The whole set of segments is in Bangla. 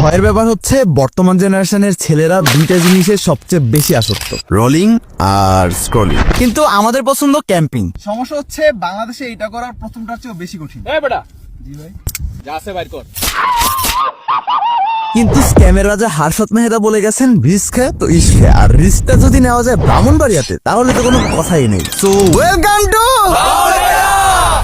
ভয়ের ব্যাপার হচ্ছে বর্তমান জেনারেশনের ছেলেরা দুইটা জিনিসের সবচেয়ে বেশি আসক্ত। রোলিং আর স্ক্রলিং। কিন্তু আমাদের পছন্দ ক্যাম্পিং। সমস্যা হচ্ছে বাংলাদেশে এটা করার প্রথমটার চেয়েও বেশি কঠিন। এই বেটা। জি ভাই। যা আছে বাইর কর। কিন্তু স্ক্যামের রাজা হার্ষদ মেহরা বলে গেছেন রিস্ক তো ইস্ক। আর রিস্কটা যদি নেওয়া যায় ব্রাহ্মণবাড়িয়াতে তাহলে তো কোনো কথাই নেই। So welcome to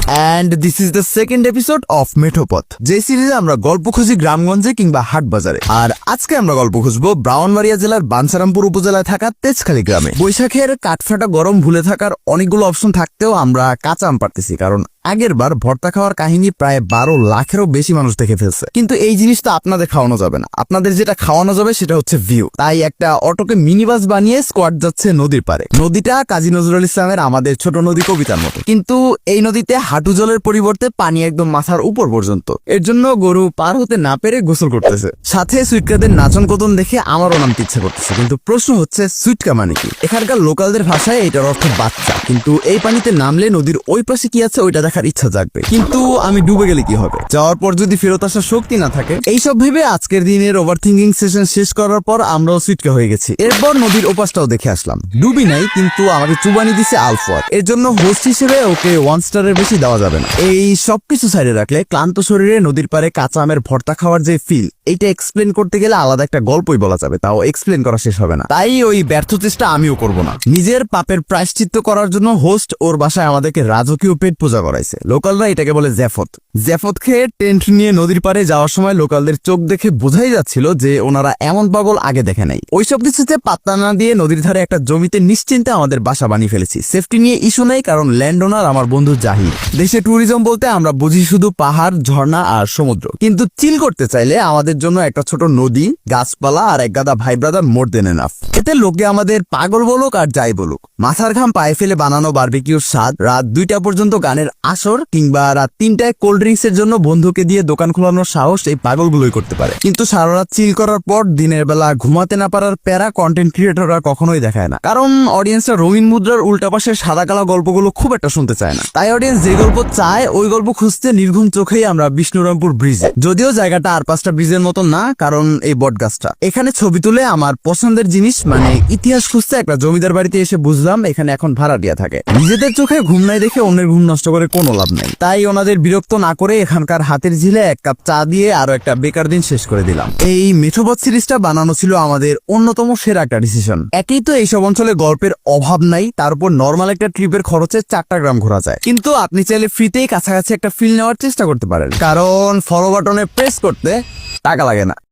and this is the second episode of Methopath যে সিরিজে আমরা গল্প খুঁজি গ্রামগঞ্জে কিংবা হাট বাজারে আর আজকে আমরা গল্প খুঁজবো ব্রাউনবাড়িয়া জেলার বানসারামপুর উপজেলায় থাকা তেজখালী গ্রামে। বৈশাখের কাঠফাটা গরম ভুলে থাকার অনেকগুলো অপশন থাকতেও আমরা কাঁচা আম পারতেছি কারণ আগের বার ভর্তা খাওয়ার কাহিনী প্রায় বারো লাখেরও বেশি মানুষ দেখে ফেলছে। কিন্তু এই জিনিসটা আপনাদের খাওয়ানো যাবে না। আপনাদের যেটা খাওয়ানো যাবে সেটা হচ্ছে ভিউ তাই একটা অটোকে মিনি বাস বানিয়ে স্কোয়াড যাচ্ছে নদীর পারে নদীটা কাজী নজরুল ইসলামের আমাদের ছোট নদী কবিতার মতো। কিন্তু এই নদীতে হাঁটু জলের পরিবর্তে পানি একদম মাথার উপর পর্যন্ত। এর জন্য গরু পার হতে না পেরে গোসল করতেছে। সাথে সুইটকাদের নাচন কদন দেখে আমারও নামতে ইচ্ছে করতেছে। কিন্তু প্রশ্ন হচ্ছে, সুইটকা মানে কি? এখানকার লোকালদের ভাষায় এটার অর্থ বাচ্চা। কিন্তু এই পানিতে নামলে নদীর ওই পাশে কি আছে, ওইটা দেখার ইচ্ছা জাগবে। কিন্তু আমি ডুবে গেলে কি হবে? যাওয়ার পর যদি ফেরত আসার শক্তি না থাকে, এইসব ভেবে আজকের দিনের ওভার থিঙ্কিং সেশন শেষ করার পর আমরাও সুইটকা হয়ে গেছি। এরপর নদীর ওপাশটাও দেখে আসলাম। ডুবি নাই, কিন্তু আমাকে চুবানি দিছে আলফোয়ার এর জন্য হোস্ট হিসেবে ওকে ওয়ান স্টারের বেশি দেওয়া যাবে না। এই সবকিছু সাইডে রাখলে ক্লান্ত শরীরে নদীর পারে কাঁচা আমের ভর্তা খাওয়ার যে ফিল এইটা এক্সপ্লেন করতে গেলে আলাদা একটা গল্পই বলা যাবে, তাও এক্সপ্লেন করা শেষ হবে না। তাই ওই ব্যর্থ চেষ্টা আমিও করব না। নিজের পাপের প্রায়শ্চিত্ত করার জন্য হোস্ট ওর বাসায় আমাদেরকে রাজকীয় পেট পূজা করাইছে লোকালরা এটাকে বলে জ্যাফত জ্যাফত খেয়ে টেন্ট নিয়ে নদীর পারে যাওয়ার সময় লোকালদের চোখ দেখে বোঝাই যাচ্ছিল যে ওনারা এমন পাগল আগে দেখে নাই। ওইসব কিছুতে পাত্তা না দিয়ে নদীর ধারে একটা জমিতে নিশ্চিন্তে আমাদের বাসা বানিয়ে ফেলেছি। সেফটি নিয়ে ইস্যু নেই, কারণ ল্যান্ড ওনার আমার বন্ধু জাহির। দেশে ট্যুরিজম বলতে আমরা বুঝি শুধু পাহাড়, ঝর্ণা আর সমুদ্র। কিন্তু চিল করতে চাইলে আমাদের জন্য একটা ছোট নদী, গাছপালা আর এক গাদা ভাই ব্রাদার মোর দেন এনাফ। এতে লোকে আমাদের পাগল বলুক আর যাই বলুক। মাথার ঘাম পায়ে ফেলে বানানো বারবিকিউর স্বাদ, রাত দুইটা পর্যন্ত গানের আসর কিংবা রাত তিনটায় কোল্ড ড্রিঙ্কস এর জন্য বন্ধুকে দিয়ে দোকান খোলানোর সাহস এই পাগলগুলোই করতে পারে। কিন্তু সারা রাত চিল করার পর দিনের বেলা ঘুমাতে না পারার প্যারা কন্টেন্ট ক্রিয়েটররা কখনোই দেখায় না। কারণ অডিয়েন্সরা রঙিন মুদ্রার উল্টা পাশে সাদা কালা গল্পগুলো খুব একটা শুনতে চায় না। তাই অডিয়েন্স যে গল্প চায়, ওই গল্প খুঁজতে নির্ঘুম চোখেই আমরা বিষ্ণুরামপুর ব্রিজে যদিও জায়গাটা আর পাঁচটা ব্রিজের মতো না, কারণ এই বটগাছটা এখানে ছবি তুলে আমার পছন্দের জিনিস মানে ইতিহাস খুঁজতে একটা জমিদার বাড়িতে এসে বুঝলাম, এখানে এখন ভাড়াটিয়া থাকে। নিজেদের চোখে ঘুম নাই দেখে অন্যের ঘুম নষ্ট করে কোনো লাভ নাই। তাই ওনাদের বিরক্ত না করে এখানকার হাতের ঝিলে এক কাপ চা দিয়ে আরও একটা বেকার দিন শেষ করে দিলাম। এই মেঠোপথ সিরিজটা বানানো ছিল আমাদের অন্যতম সেরা একটা ডিসিশন একই তো এইসব অঞ্চলে গল্পের অভাব নাই, তার উপর নর্মাল একটা ট্রিপের খরচে চারটা গ্রাম ঘোরা যায়। কিন্তু আপনি চাইলে ফ্রিতেই কাছাকাছি একটা ফিল নেওয়ার চেষ্টা করতে পারেন। কারণ ফলো বাটনে প্রেস করতে টাকা লাগে না।